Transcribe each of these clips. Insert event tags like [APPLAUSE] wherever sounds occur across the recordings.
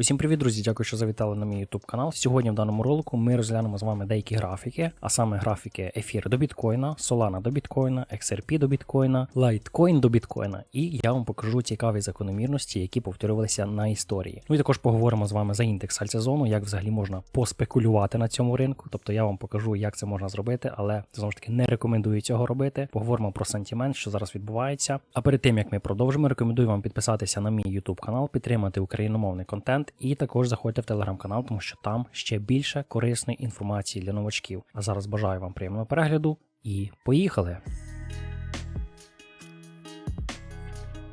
Усім привіт, друзі! Дякую, що завітали на мій YouTube канал. Сьогодні в даному ролику ми розглянемо з вами деякі графіки, а саме графіки ефір до біткоїна, Solana до біткоїна, XRP до біткоїна, Litecoin до біткоїна. І я вам покажу цікаві закономірності, які повторювалися на історії. Ну і також поговоримо з вами за індекс альтсезону, як взагалі можна поспекулювати на цьому ринку. Тобто я вам покажу, як це можна зробити, але знову ж таки не рекомендую цього робити. Поговоримо про сентимент, що зараз відбувається. А перед тим як ми продовжимо, рекомендую вам підписатися на мій YouTube канал, підтримати україномовний контент. І також заходьте в телеграм-канал, тому що там ще більше корисної інформації для новачків. А зараз бажаю вам приємного перегляду і поїхали!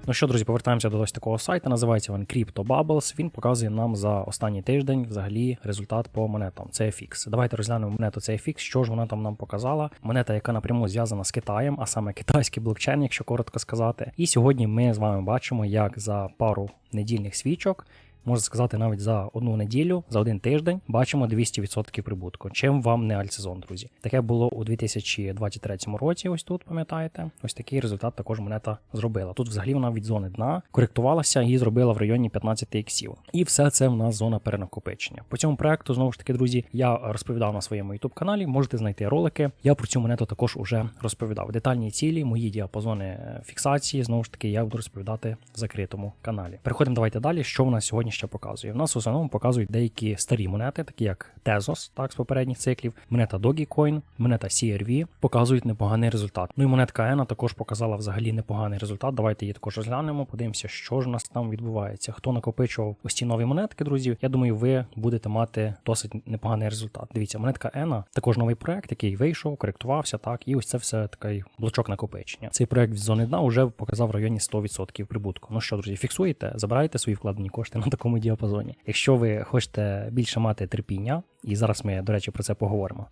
Ну що, друзі, повертаємося до ось такого сайту. Називається він Crypto Bubbles. Він показує нам за останній тиждень взагалі результат по монетам. CFX. Давайте розглянемо монету CFX, що ж вона там нам показала. Монета, яка напряму зв'язана з Китаєм, а саме китайський блокчейн, якщо коротко сказати. І сьогодні ми з вами бачимо, як за пару недільних свічок можна сказати, навіть за одну неділю, за один тиждень бачимо 200% прибутку. Чим вам не альтсезон, друзі? Таке було у 2023 році. Ось тут пам'ятаєте, ось такий результат також монета зробила. Тут взагалі вона від зони дна коректувалася і зробила в районі 15 іксів. І все це в нас зона перенакопичення. По цьому проекту знову ж таки, друзі, я розповідав на своєму youtube каналі. Можете знайти ролики. Я про цю монету також уже розповідав. Детальні цілі, мої діапазони фіксації. Знову ж таки, я буду розповідати в закритому каналі. Переходимо давайте далі. Що в нас сьогодні ще показує? В нас в основному показують деякі старі монети, такі як Tezos, так з попередніх циклів, монета Dogecoin, монета CRV, показують непоганий результат. Ну і монетка ENA також показала взагалі непоганий результат. Давайте її також розглянемо. Подивимося, що ж у нас там відбувається. Хто накопичував ось ці нові монетки, друзі? Я думаю, ви будете мати досить непоганий результат. Дивіться, монетка ENA, також новий проект, який вийшов, коректувався, так, і ось це все такий блочок накопичення. Цей проект від зони дна вже показав в районі 100% прибутку. Ну що, друзі, фіксуєте, забирайте свої вкладені кошти на такому діапазоні. Якщо ви хочете більше мати терпіння, і зараз ми, до речі, про це поговоримо.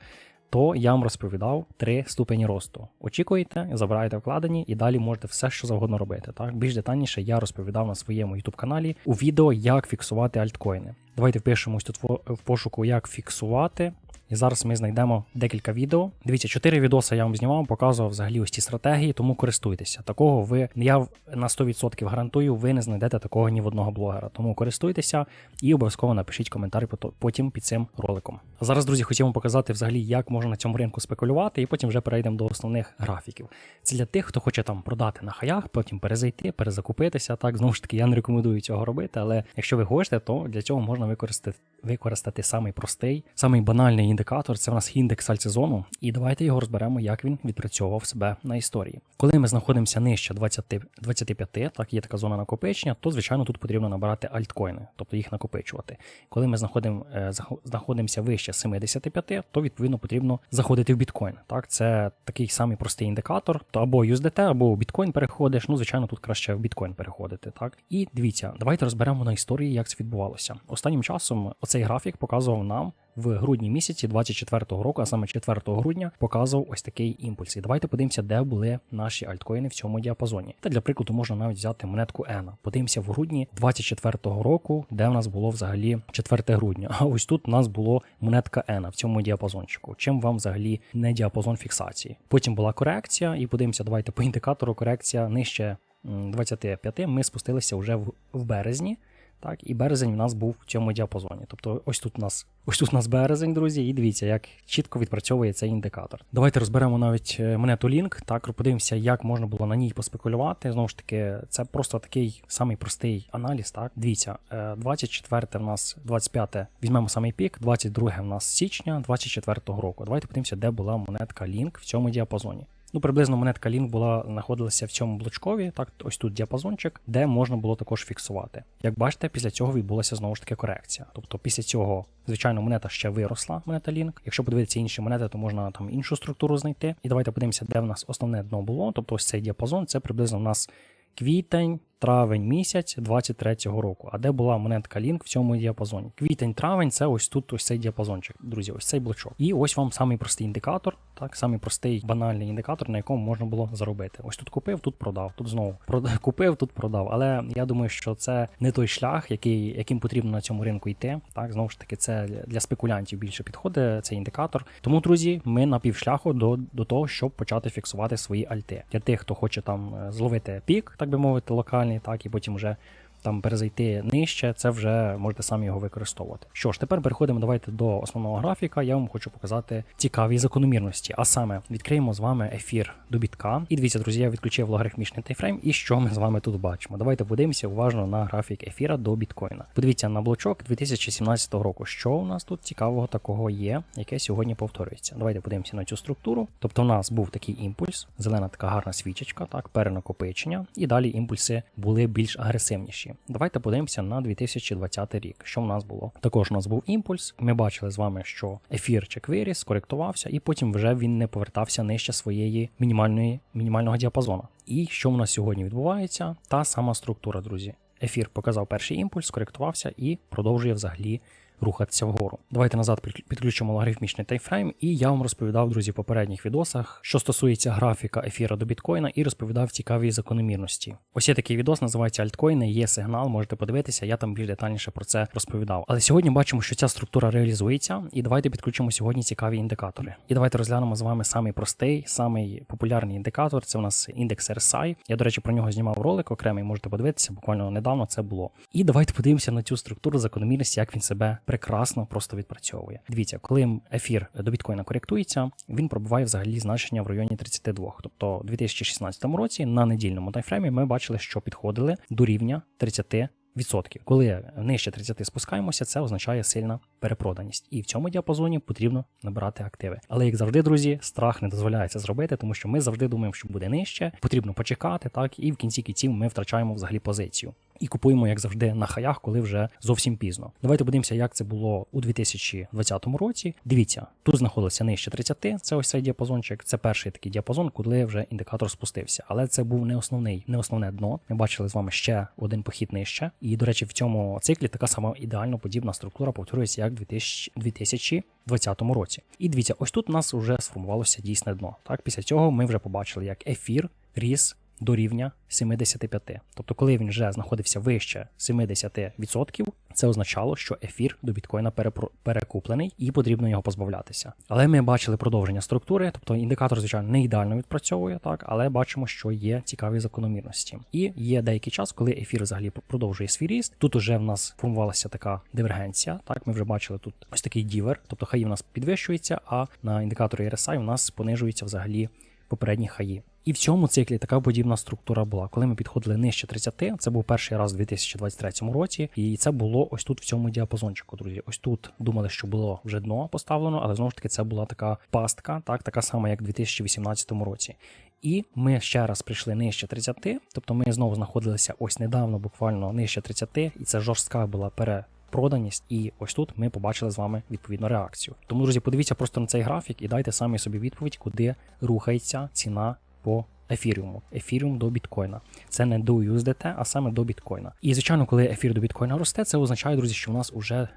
То я вам розповідав три ступені росту. Очікуєте, забираєте вкладені і далі можете все, що завгодно робити. Так більш детальніше я розповідав на своєму youtube каналі у відео, як фіксувати альткоїни. Давайте впишемо ось тут в пошуку, як фіксувати. І зараз ми знайдемо декілька відео. Дивіться, чотири відоси я вам знімав, показував взагалі ось ці стратегії, тому користуйтеся. Такого ви я на 100% гарантую, ви не знайдете такого ні в одного блогера. Тому користуйтеся і обов'язково напишіть коментар потім під цим роликом. А зараз, друзі, хотів вам показати взагалі, як можна на цьому ринку спекулювати, і потім вже перейдемо до основних графіків. Це для тих, хто хоче там продати на хаях, потім перезайти, перезакупитися. Так, знову ж таки, я не рекомендую цього робити, але якщо ви хочете, то для цього можна використати використати самий простий, самий банальний індикатор це у нас індекс альтсезону. І давайте його розберемо, як він відпрацьовував себе на історії. Коли ми знаходимося нижче 20, 25, так є така зона накопичення, то звичайно тут потрібно набирати альткоїни, тобто їх накопичувати. Коли ми знаходимо, е, знаходимося вище 75, то відповідно потрібно заходити в біткоін. Так, це такий самий простий індикатор, то або USDT, або в біткоін переходиш. Ну, звичайно, тут краще в біткоін переходити. Так, і дивіться, давайте розберемо на історії, як це відбувалося. Останнім часом оцей графік показував нам в грудні місяці 24-го року, а саме 4 грудня, показував ось такий імпульс. І давайте подивимося, де були наші альткоїни в цьому діапазоні. Та для прикладу можна навіть взяти монетку ENA. Подивимося в грудні 24-го року, де в нас було взагалі 4 грудня. А ось тут у нас було монетка ENA в цьому діапазончику. Чим вам взагалі не діапазон фіксації? Потім була корекція, і подивимося, давайте по індикатору корекція нижче 25. Ми спустилися вже в березні. Так, і березень у нас був в цьому діапазоні. Тобто, ось тут у нас ось тут у нас березень, друзі, і дивіться, як чітко відпрацьовує цей індикатор. Давайте розберемо навіть е, монету Link, так подивимося, як можна було на ній поспекулювати. Знову ж таки, це просто такий самий простий аналіз. Так, дивіться, 24 е, в нас 25 візьмемо самий пік, 22 в нас січня 24 року. Давайте подивимося, де була монетка Link в цьому діапазоні. Ну, приблизно монетка Link була знаходилася в цьому блочкові, так ось тут діапазончик, де можна було також фіксувати. Як бачите, після цього відбулася знову ж таки корекція. Тобто після цього, звичайно, монета ще виросла, монета Link. Якщо подивитися інші монети, то можна там іншу структуру знайти. І давайте подивимося, де в нас основне дно було. Тобто ось цей діапазон, це приблизно в нас квітень, травень місяць 23-го року. А де була монетка Link в цьому діапазоні? Квітень-травень це ось тут ось цей діапазончик, друзі, ось цей блочок. І ось вам самий простий індикатор, так, самий простий банальний індикатор, на якому можна було заробити. Ось тут купив, тут продав, тут знову продав, [LAUGHS] купив, тут продав. Але я думаю, що це не той шлях, який, яким потрібно на цьому ринку йти. Так, знову ж таки, це для спекулянтів більше підходить цей індикатор. Тому, друзі, ми на півшляху до, до того, щоб почати фіксувати свої альти. Для тих, хто хоче там е, зловити пік, так би мовити, локальний, так і потім вже там перезайти нижче, це вже можете самі його використовувати. Що ж, тепер переходимо давайте до основного графіка. Я вам хочу показати цікаві закономірності. А саме відкриємо з вами ефір до бітка. І дивіться, друзі, я відключив логарифмічний тайфрейм. І що ми з вами тут бачимо? Давайте подивимося уважно на графік ефіра до біткоїна. Подивіться на блочок 2017 року. Що у нас тут цікавого такого є, яке сьогодні повторюється. Давайте подивимося на цю структуру. Тобто, у нас був такий імпульс, зелена така гарна свічечка, так, перенакопичення, і далі імпульси були більш агресивніші. Давайте подивимося на 2020 рік. Що в нас було? Також у нас був імпульс. Ми бачили з вами, що ефірчик виріс, скоректувався, і потім вже він не повертався нижче своєї мінімальної мінімального діапазону. І що в нас сьогодні відбувається? Та сама структура, друзі. Ефір показав перший імпульс, скоректувався і продовжує взагалі рухатися вгору. Давайте назад підключимо логарифмічний таймфрейм, і я вам розповідав, друзі, в попередніх відосах, що стосується графіка ефіра до біткоїна, і розповідав цікаві закономірності. Ось є такий відос, називається Альткоїни, є сигнал, можете подивитися, я там більш детальніше про це розповідав. Але сьогодні бачимо, що ця структура реалізується, і давайте підключимо сьогодні цікаві індикатори. І давайте розглянемо з вами самий простий, самий популярний індикатор. Це у нас індекс RSI. Я, до речі, про нього знімав ролик окремий, можете подивитися, буквально недавно це було. І давайте подивимося на цю структуру закономірності, як він себе прекрасно просто відпрацьовує. Дивіться, коли ефір до біткоїна коректується, він пробуває взагалі значення в районі 32. Тобто, у 2016 році на недільному таймфреймі ми бачили, що підходили до рівня 30 відсотків. Коли нижче 30 спускаємося, це означає сильна перепроданість. І в цьому діапазоні потрібно набирати активи. Але як завжди, друзі, страх не дозволяє це зробити, тому що ми завжди думаємо, що буде нижче, потрібно почекати, так і в кінці кінців ми втрачаємо взагалі позицію. І купуємо, як завжди, на хаях, коли вже зовсім пізно. Давайте подивимося, як це було у 2020 році. Дивіться, тут знаходилося нижче 30, це ось цей діапазончик. Це перший такий діапазон, коли вже індикатор спустився. Але це був не основний, не основне дно. Ми бачили з вами ще один похід нижче. І, до речі, в цьому циклі така сама ідеально подібна структура повторюється як в 2020 році. І дивіться, ось тут у нас вже сформувалося дійсне дно. Так, після цього ми вже побачили, як ефір ріс до рівня 75. Тобто, коли він вже знаходився вище 70%, це означало, що ефір до біткоїна перекуплений і потрібно його позбавлятися. Але ми бачили продовження структури, тобто індикатор, звичайно, не ідеально відпрацьовує, так, але бачимо, що є цікаві закономірності. І є деякий час, коли ефір взагалі продовжує свій ріст. Тут уже в нас формувалася така дивергенція. Так, ми вже бачили тут ось такий дівер, тобто хаї в нас підвищується, а на індикаторі RSI у нас понижується взагалі попередні хаї. І в цьому циклі така подібна структура була. Коли ми підходили нижче 30, це був перший раз у 2023 році, і це було ось тут в цьому діапазончику, друзі. Ось тут думали, що було вже дно поставлено, але знову ж таки це була така пастка, так така сама, як у 2018 році. І ми ще раз прийшли нижче 30, тобто ми знову знаходилися ось недавно, буквально нижче 30, і це жорстка була пере. Проданість, і ось тут ми побачили з вами відповідну реакцію. Тому, друзі, подивіться просто на цей графік і дайте самі собі відповідь, куди рухається ціна по ефіріуму. Ефіріум до біткоїна. Це не до USDT, а саме до біткоїна. І звичайно, коли ефір до біткоїна росте, це означає, друзі, що у нас вже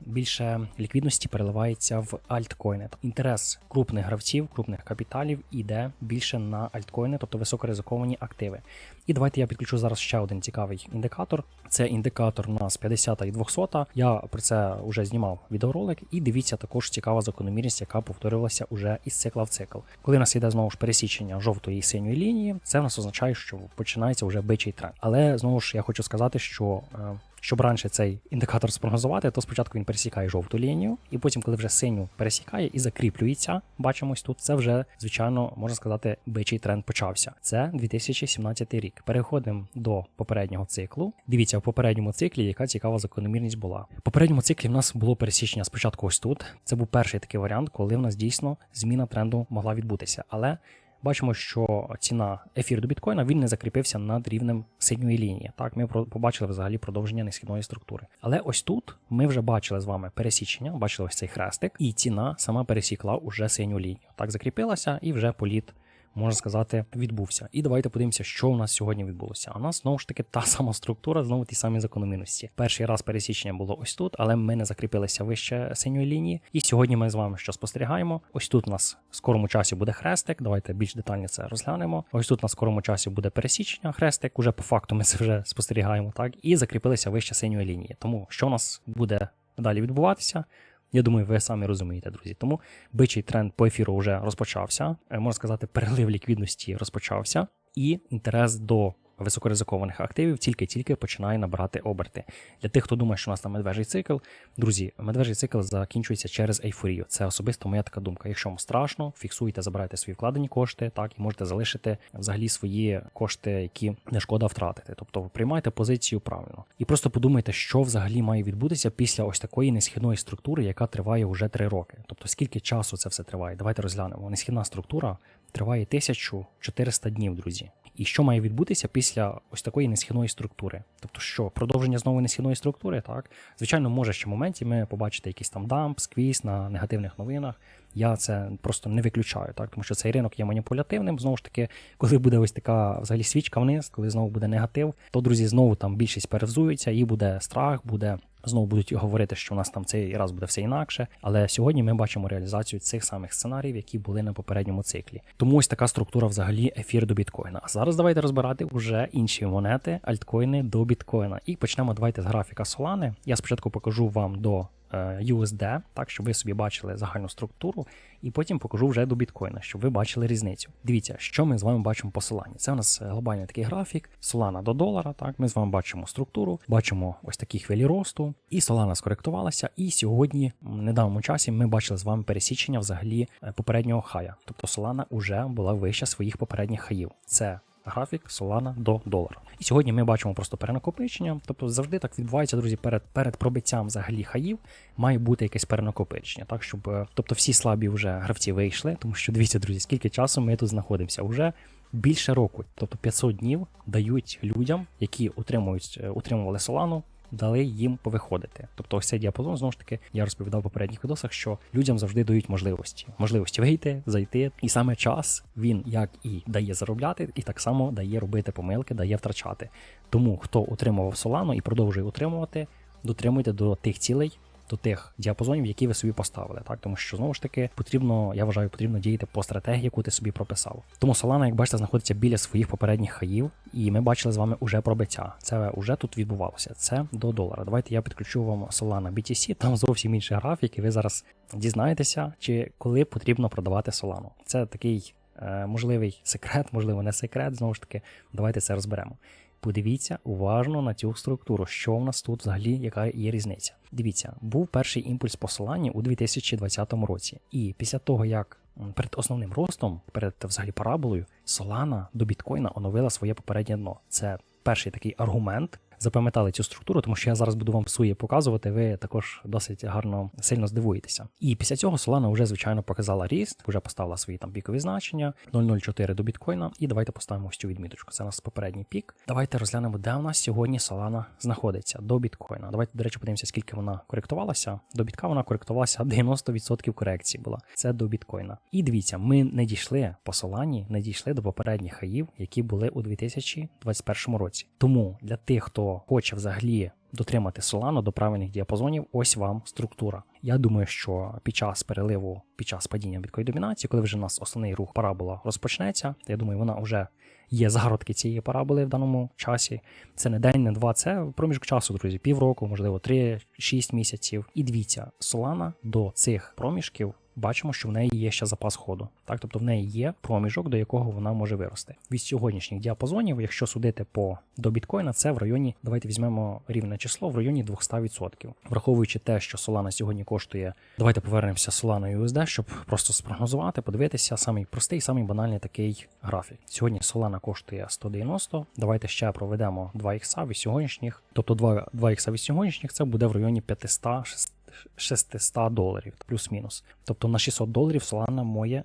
більше ліквідності переливається в альткоїни. Інтерес крупних гравців, крупних капіталів іде більше на альткоїни, тобто високоризиковані активи. І давайте я підключу зараз ще один цікавий індикатор. Це індикатор у нас 50 і 200. Я про це вже знімав відеоролик, і дивіться також цікава закономірність, яка повторювалася уже із цикла в цикл. Коли у нас йде знову ж пересічення жовтої і синьої лінії, це в нас означає, що починається вже бичий тренд. Але знову ж я хочу сказати, що е, щоб раніше цей індикатор спрогнозувати, то спочатку він пересікає жовту лінію, і потім, коли вже синю пересікає і закріплюється, бачимось тут. Це вже, звичайно, можна сказати, бичий тренд почався. Це 2017 рік. Переходимо до попереднього циклу. Дивіться, в попередньому циклі, яка цікава закономірність була. В попередньому циклі в нас було пересічення спочатку ось тут. Це був перший такий варіант, коли в нас дійсно зміна тренду могла відбутися. Але бачимо, що ціна ефір до біткоїна він не закріпився над рівнем синьої лінії. Так, ми побачили взагалі продовження несхідної структури. Але ось тут ми вже бачили з вами пересічення, бачили ось цей хрестик, і ціна сама пересікла уже синю лінію. Так, закріпилася і вже політ можна сказати, відбувся. І давайте подивимося, що у нас сьогодні відбулося. У нас знову ж таки та сама структура, знову ті самі закономірності. Перший раз пересічення було ось тут, але ми не закріпилися вище синьої лінії. І сьогодні ми з вами що спостерігаємо. Ось тут у нас в скорому часі буде хрестик. Давайте більш детально це розглянемо. Ось тут на скорому часі буде пересічення, хрестик. Уже по факту ми це вже спостерігаємо, так і закріпилися вище синьої лінії. Тому що у нас буде далі відбуватися? Я думаю, ви самі розумієте, друзі. Тому бичий тренд по ефіру вже розпочався. Е, можна сказати, перелив ліквідності розпочався, і інтерес до високоризикованих активів тільки-тільки починає набирати оберти. Для тих, хто думає, що у нас там медвежий цикл, друзі, медвежий цикл закінчується через ейфорію. Це особисто моя така думка. Якщо вам страшно, фіксуйте, забирайте свої вкладені кошти, так і можете залишити взагалі свої кошти, які не шкода втратити. Тобто приймайте позицію правильно. І просто подумайте, що взагалі має відбутися після ось такої несхідної структури, яка триває вже 3 роки. Тобто скільки часу це все триває? Давайте розглянемо. Несхідна структура триває 1400 днів, друзі. І що має відбутися після ось такої несхідної структури? Тобто, що продовження знову несхідної структури, так звичайно, може ще в моменті ми побачити якийсь там дамп, сквіз на негативних новинах. Я це просто не виключаю, так тому що цей ринок є маніпулятивним. Знову ж таки, коли буде ось така взагалі свічка вниз, коли знову буде негатив, то друзі знову там більшість перевзується, і буде страх, буде знову будуть говорити, що у нас там цей раз буде все інакше. Але сьогодні ми бачимо реалізацію цих самих сценаріїв, які були на попередньому циклі. Тому ось така структура взагалі ефір до біткоїна. А зараз давайте розбирати вже інші монети, альткоїни до біткоїна. І почнемо давайте з графіка Solana. Я спочатку покажу вам до USD, так щоб ви собі бачили загальну структуру, і потім покажу вже до біткоїна, щоб ви бачили різницю. Дивіться, що ми з вами бачимо по. Це у нас глобальний такий графік, Solana до долара. Так, ми з вами бачимо структуру, бачимо ось такі хвилі росту, і Solana скоректувалася. І сьогодні, в недавньому часі, ми бачили з вами пересічення взагалі е, попереднього хая. Тобто Solana вже була вища своїх попередніх хаїв. Це графік Solana до долара. І сьогодні ми бачимо просто перенакопичення. Тобто завжди так відбувається, друзі, перед перед пробиттям взагалі хаїв має бути якесь перенакопичення. Так, щоб е, тобто всі слабі вже гравці вийшли, тому що дивіться, друзі, скільки часу ми тут знаходимося. Уже більше року, тобто 500 днів дають людям, які утримують, е, утримували Solana, дали їм повиходити. Тобто ось цей діапазон, знову ж таки, я розповідав в попередніх відосах, що людям завжди дають можливості. Можливості вийти, зайти. І саме час він як і дає заробляти, і так само дає робити помилки, дає втрачати. Тому хто утримував Solana і продовжує утримувати, дотримуйте до тих цілей. До тих діапазонів, які ви собі поставили, так тому що знову ж таки потрібно, я вважаю, потрібно діяти по стратегії, яку ти собі прописав. Тому Solana, як бачите, знаходиться біля своїх попередніх хаїв, і ми бачили з вами уже пробиття. Це вже тут відбувалося. Це до долара. Давайте я підключу вам Solana BTC, там зовсім інший графік, і ви зараз дізнаєтеся, чи коли потрібно продавати Solana. Це такий е, можливий секрет, можливо, не секрет. Знову ж таки, давайте це розберемо. Подивіться уважно на цю структуру, що в нас тут взагалі, яка є різниця. Дивіться, був перший імпульс посилання у 2020 році, і після того, як перед основним ростом, перед взагалі параболою, Solana до біткоїна оновила своє попереднє дно. Це перший такий аргумент. Запам'ятали цю структуру, тому що я зараз буду вам псує показувати. Ви також досить гарно сильно здивуєтеся. І після цього Solana вже звичайно показала ріст, вже поставила свої там пікові значення 0,04 до біткоїна. І давайте поставимо ось цю відміточку. Це у нас попередній пік. Давайте розглянемо, де у нас сьогодні Solana знаходиться до біткоїна. Давайте, до речі, подивимося, скільки вона коректувалася. До бітка вона коректувалася 90% корекції була. Це до біткоїна. І дивіться, ми не дійшли по Solana, не дійшли до попередніх хаїв, які були у 2021 році. Тому для тих, хто хоче взагалі дотримати Solana до правильних діапазонів, ось вам структура. Я думаю, що під час переливу, під час падіння біткої домінації, коли вже у нас основний рух парабола розпочнеться, я думаю, вона вже є загородки цієї параболи в даному часі. Це не день, не два, це проміжок часу, друзі, півроку, можливо, 3-6 місяців. І дивіться, Solana до цих проміжків бачимо, що в неї є ще запас ходу. Так, тобто в неї є проміжок, до якого вона може вирости. Від сьогоднішніх діапазонів, якщо судити по до біткоїна, це в районі, давайте візьмемо рівне число в районі 200%. Враховуючи те, що Solana сьогодні коштує, давайте повернемося Solana USD, щоб просто спрогнозувати, подивитися самий простий, самий банальний такий графік. Сьогодні Solana коштує 190. Давайте ще проведемо 2 ікса від сьогоднішніх, тобто 2, 2 ікса від сьогоднішніх, це буде в районі 500 600 доларів, плюс-мінус. Тобто на 600 доларів Solana має,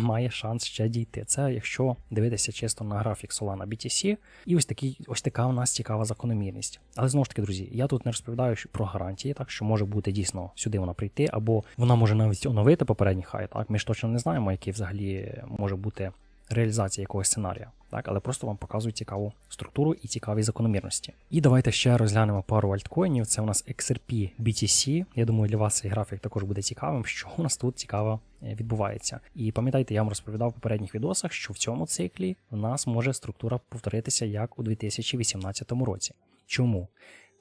має шанс ще дійти. Це якщо дивитися чисто на графік Solana BTC, і ось такий, ось така у нас цікава закономірність. Але знову ж таки, друзі, я тут не розповідаю про гарантії, так що може бути дійсно сюди вона прийти, або вона може навіть оновити попередній хай. Так, ми ж точно не знаємо, який взагалі може бути реалізація якогось сценарія, так, але просто вам показую цікаву структуру і цікаві закономірності. І давайте ще розглянемо пару альткоїнів. Це у нас XRP BTC. Я думаю, для вас цей графік також буде цікавим, що у нас тут цікаво е, відбувається. І пам'ятайте, я вам розповідав в попередніх відосах, що в цьому циклі у нас може структура повторитися як у 2018 році. Чому?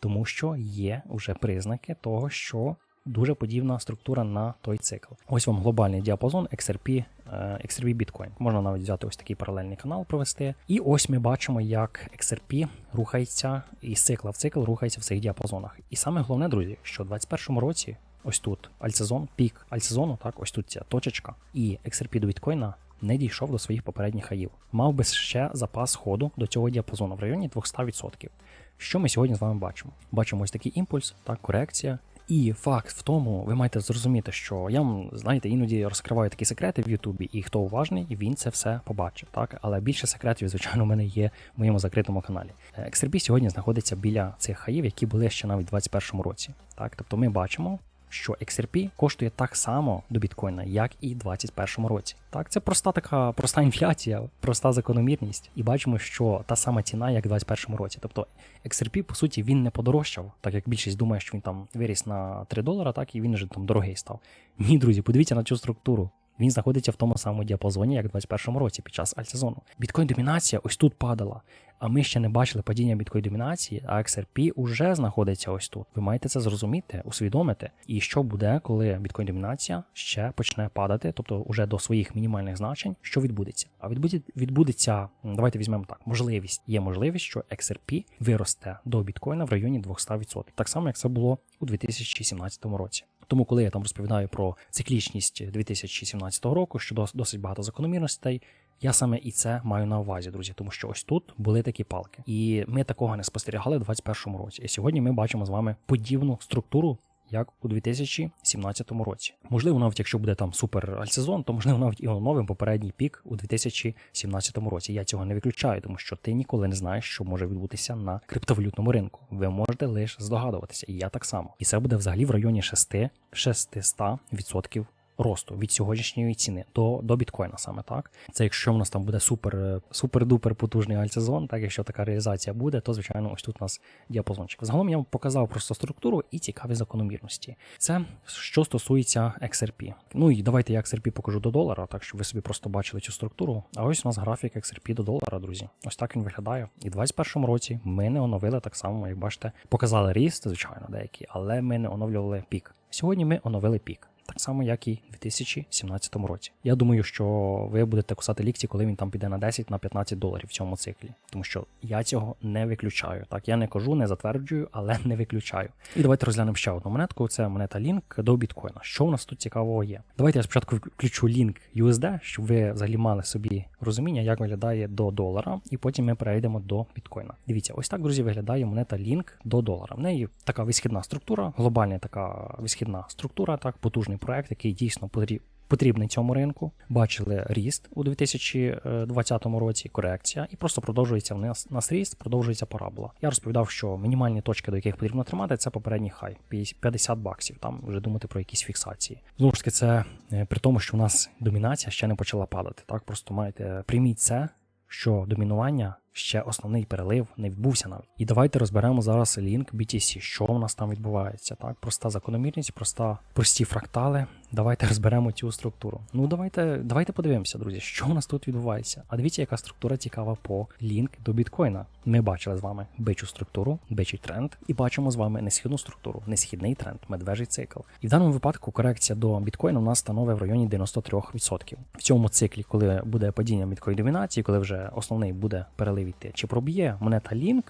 Тому що є вже признаки того, що дуже подібна структура на той цикл. Ось вам глобальний діапазон XRP, е, XRP Bitcoin. Можна навіть взяти ось такий паралельний канал провести. І ось ми бачимо, як XRP рухається із цикла в цикл рухається в цих діапазонах. І саме головне, друзі, що в 2021 році. Ось тут альтсезон, пік альтсезону, так, ось тут ця точечка, і XRP до біткоїна не дійшов до своїх попередніх хаїв. Мав би ще запас ходу до цього діапазону в районі 200%. Що ми сьогодні з вами бачимо? Бачимо ось такий імпульс, так, корекція. І факт в тому, ви маєте зрозуміти, що я вам знаєте, іноді розкриваю такі секрети в Ютубі, і хто уважний, він це все побачить. Так, але більше секретів, звичайно, у мене є в моєму закритому каналі. Е, XRP сьогодні знаходиться біля цих хаїв, які були ще навіть у 2021 році. Так, тобто ми бачимо, що XRP коштує так само до біткоїна, як і в 2021 році. Так, це проста така проста інфляція, проста закономірність. І бачимо, що та сама ціна, як в 2021 році. Тобто XRP, по суті, він не подорожчав, так як більшість думає, що він там виріс на 3 долара, так і він вже там дорогий став. Ні, друзі, подивіться на цю структуру. Він знаходиться в тому самому діапазоні, як в 2021 році під час альтсезону. Біткоін домінація ось тут падала. А ми ще не бачили падіння біткоін домінації, а XRP уже знаходиться ось тут. Ви маєте це зрозуміти, усвідомити. І що буде, коли біткоін домінація ще почне падати, тобто уже до своїх мінімальних значень, що відбудеться? А відбуде, відбудеться, давайте візьмемо так, можливість. Є можливість, що XRP виросте до біткоїна в районі 200%. Так само, як це було у 2017 році. Тому, коли я там розповідаю про циклічність 2017 року, що дос- досить багато закономірностей, я саме і це маю на увазі, друзі, тому що ось тут були такі палки, і ми такого не спостерігали в 2021 році. І сьогодні ми бачимо з вами подібну структуру. Як у 2017 році. Можливо, навіть якщо буде там супер альсезон, то можливо навіть і оновим попередній пік у 2017 році. Я цього не виключаю, тому що ти ніколи не знаєш, що може відбутися на криптовалютному ринку. Ви можете лише здогадуватися, і я так само. І це буде взагалі в районі 6 600% росту від сьогоднішньої ціни до, до біткоїна саме так. Це якщо в нас там буде супер супер-дупер потужний альтсезон, так якщо така реалізація буде, то звичайно ось тут у нас діапазончик. Загалом я вам показав просто структуру і цікаві закономірності. Це що стосується XRP. Ну і давайте я XRP покажу до долара, так щоб ви собі просто бачили цю структуру. А ось у нас графік XRP до долара, друзі. Ось так він виглядає. І в 2021 році ми не оновили так само, як бачите, показали ріст, звичайно, деякі, але ми не оновлювали пік. Сьогодні ми оновили пік. Так само, як і в 2017 році. Я думаю, що ви будете кусати лікті, коли він там піде на 10 на 15 доларів в цьому циклі. Тому що я цього не виключаю. Так, я не кажу, не затверджую, але не виключаю. І давайте розглянемо ще одну монетку. Це монета Link до біткоїна. Що у нас тут цікавого є? Давайте я спочатку включу Link USD, щоб ви взагалі мали собі розуміння, як виглядає до долара, і потім ми перейдемо до біткоїна. Дивіться, ось так, друзі, виглядає монета Link до долара. В неї така висхідна структура, глобальна така висхідна структура, так потужний проект, який дійсно потріб- потрібний цьому ринку. Бачили ріст у 2020 році, корекція, і просто продовжується в нас, нас ріст, продовжується парабола. Я розповідав, що мінімальні точки, до яких потрібно тримати, це попередній хай 50 баксів. Там вже думати про якісь фіксації. Знову ж таки, це е, при тому, що у нас домінація ще не почала падати. Так, просто маєте прийміть це, що домінування. Ще основний перелив не відбувся навіть. І давайте розберемо зараз лінк BTC, що у нас там відбувається. Так, проста закономірність, проста, прості фрактали. Давайте розберемо цю структуру. Ну давайте, давайте подивимося, друзі, що у нас тут відбувається. А дивіться, яка структура цікава по лінк до біткоїна. Ми бачили з вами бичу структуру, бичий тренд, і бачимо з вами несхідну структуру, несхідний тренд, медвежий цикл. І в даному випадку корекція до біткоїна у нас становить в районі 93%. В цьому циклі, коли буде падіння біткоін домінації, коли вже основний буде перелив йти, чи проб'є мене та Link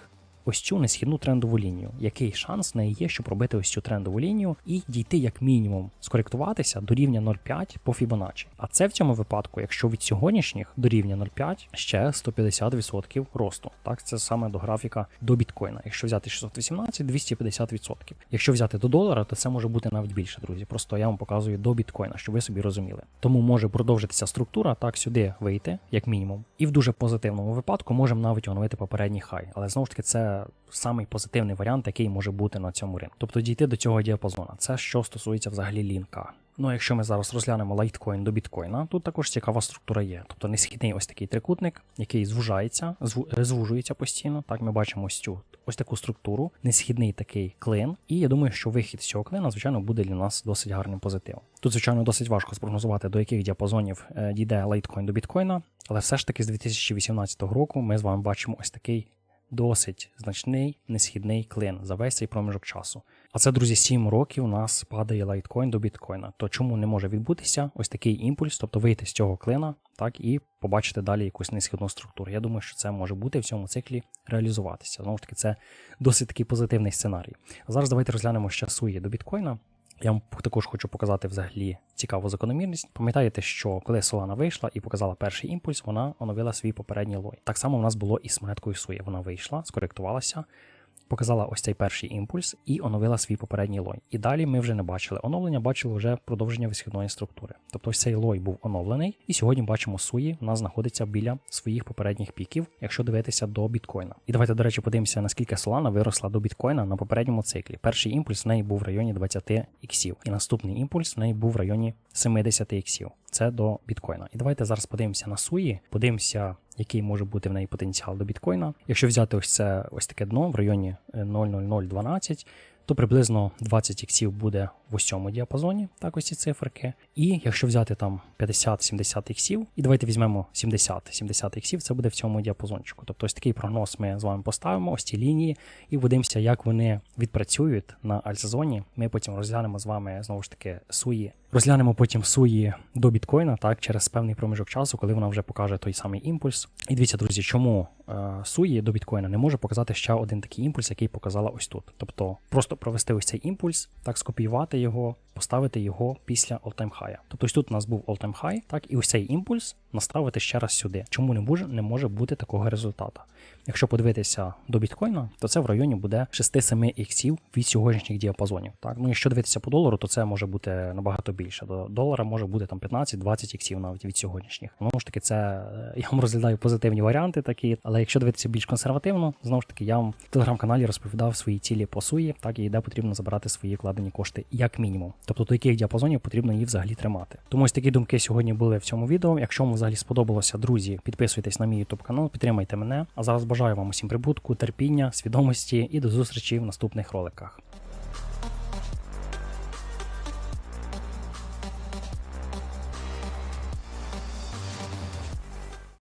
ось цю несхідну трендову лінію. Який шанс в неї є, щоб пробити ось цю трендову лінію і дійти як мінімум, скоректуватися до рівня 0,5 по Fibonacci. А це в цьому випадку, якщо від сьогоднішніх до рівня 0,5 ще 150% росту. Так, це саме до графіка до біткоїна. Якщо взяти 618, 250%. Якщо взяти до долара, то це може бути навіть більше, друзі. Просто я вам показую до біткоїна, щоб ви собі розуміли. Тому може продовжитися структура, так сюди вийти, як мінімум. І в дуже позитивному випадку можемо навіть оновити попередній хай. Але знову ж таки, це самий позитивний варіант, який може бути на цьому ринку. Тобто дійти до цього діапазона. Це що стосується взагалі лінка. Ну, якщо ми зараз розглянемо лайткоін до біткоїна, тут також цікава структура є. Тобто несхідний ось такий трикутник, який звужається, зву- звужується постійно. Так, ми бачимо ось цю ось таку структуру, несхідний такий клин. І я думаю, що вихід з цього клина, звичайно, буде для нас досить гарним позитивом. Тут, звичайно, досить важко спрогнозувати, до яких діапазонів е, дійде лайткоін до біткоїна, але все ж таки з 2018 року ми з вами бачимо ось такий досить значний несхідний клин за весь цей проміжок часу. А це, друзі, 7 років у нас падає лайткоін до біткоїна. То чому не може відбутися ось такий імпульс, тобто вийти з цього клина, так і побачити далі якусь несхідну структуру. Я думаю, що це може бути в цьому циклі реалізуватися. Знову ж таки, це досить такий позитивний сценарій. А зараз давайте розглянемо ще суї до біткоїна. Я вам також хочу показати взагалі цікаву закономірність. Пам'ятаєте, що коли Solana вийшла і показала перший імпульс, вона оновила свій попередній лой. Так само у нас було і з монеткою Суї. Вона вийшла, скоректувалася, показала ось цей перший імпульс і оновила свій попередній лой. І далі ми вже не бачили оновлення, бачили вже продовження висхідної структури. Тобто ось цей лой був оновлений, і сьогодні бачимо Суї, нас знаходиться біля своїх попередніх піків, якщо дивитися до біткоїна. І давайте, до речі, подивимося, наскільки Solana виросла до біткоїна на попередньому циклі. Перший імпульс в неї був в районі 20 іксів, і наступний імпульс в неї був в районі 70 іксів. Це до біткоїна. І давайте зараз подивимося на суї, подивимося, який може бути в неї потенціал до біткоїна. Якщо взяти ось це ось таке дно в районі е, 00012, то приблизно 20 іксів буде в ось цьому діапазоні, так ось ці циферки. І якщо взяти там 50-70 іксів, і давайте візьмемо 70-70 іксів, це буде в цьому діапазончику. Тобто ось такий прогноз ми з вами поставимо, ось ці лінії, і подивимося, як вони відпрацюють на альтсезоні. Ми потім розглянемо з вами знову ж таки суї. Розглянемо потім суї до біткоїна, так, через певний проміжок часу, коли вона вже покаже той самий імпульс. І дивіться, друзі, чому е, суї до біткоїна не може показати ще один такий імпульс, який показала ось тут. Тобто просто провести ось цей імпульс, так скопіювати його, поставити його після all-time high. Тобто ось тут у нас був all-time high, так, і ось цей імпульс наставити ще раз сюди. Чому не може, не може бути такого результату? Якщо подивитися до біткоїна, то це в районі буде 6-7 іксів від сьогоднішніх діапазонів. Так, ну якщо дивитися по долару, то це може бути набагато більше. До долара може бути там 15-20 іксів навіть від сьогоднішніх. Знову ж таки, це е, я вам розглядаю позитивні варіанти такі, але якщо дивитися більш консервативно, знову ж таки, я вам в телеграм-каналі розповідав свої цілі по суї, так і де потрібно забирати свої вкладені кошти як мінімум. Тобто до яких діапазонів потрібно їх взагалі тримати. Тому ось такі думки сьогодні були в цьому відео. Якщо вам взагалі сподобалося, друзі, підписуйтесь на мій YouTube канал, підтримайте мене. А зараз бажаю вам усім прибутку, терпіння, свідомості і до зустрічі в наступних роликах.